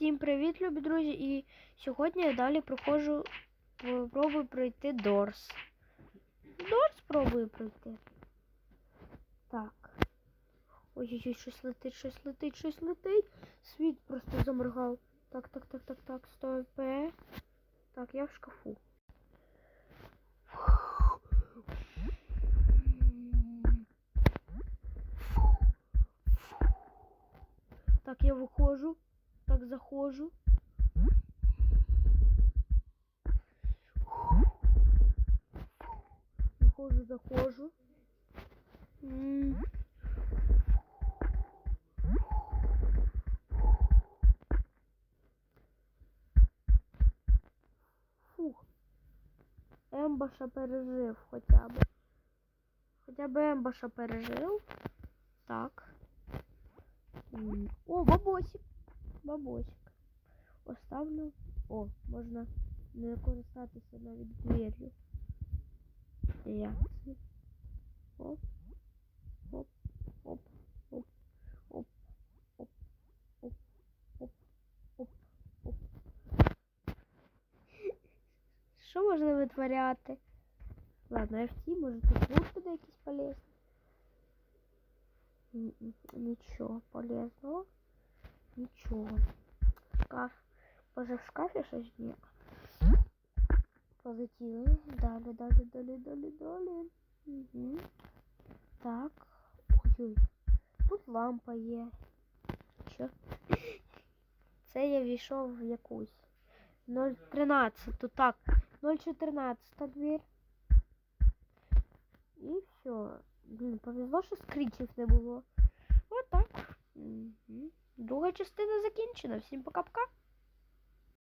Всім привіт, любі друзі! І сьогодні я далі проходжу, пробую пройти Дорс. Дорс пробую пройти. Так. Ой-ой-ой, щось летить, щось летить, щось летить. Світ просто заморгав. Так, так, так, так, так, стой. Так, я в шкафу. Так, я виходжу. Так, заходжу. Виходжу, заходжу. Фух. Ембаша пережив хоча б. Хоча б Ембаша пережив. Так. О, бабосик. Бабосик. Оставлю. О, можна не користатися навіть двер'ю. Як це? Оп. Оп. Оп. Оп. Оп. Оп. Оп. Оп. Оп. Оп. Що можна витворяти? Ладно, тій, може тут лут буде якийсь полезний. Нічого полезного. Нічого. Шкаф. Може в шкафі щось є? Полетіли. Далі, далі, далі, далі, далі. Угу. Так. Ой-ой. Тут лампа є. Що? Це я війшов в якусь. 013. Тут так. 014 двір. І все. Блін, повезло, що скрічів не було. Друга частина закінчена. Всім пока-пока.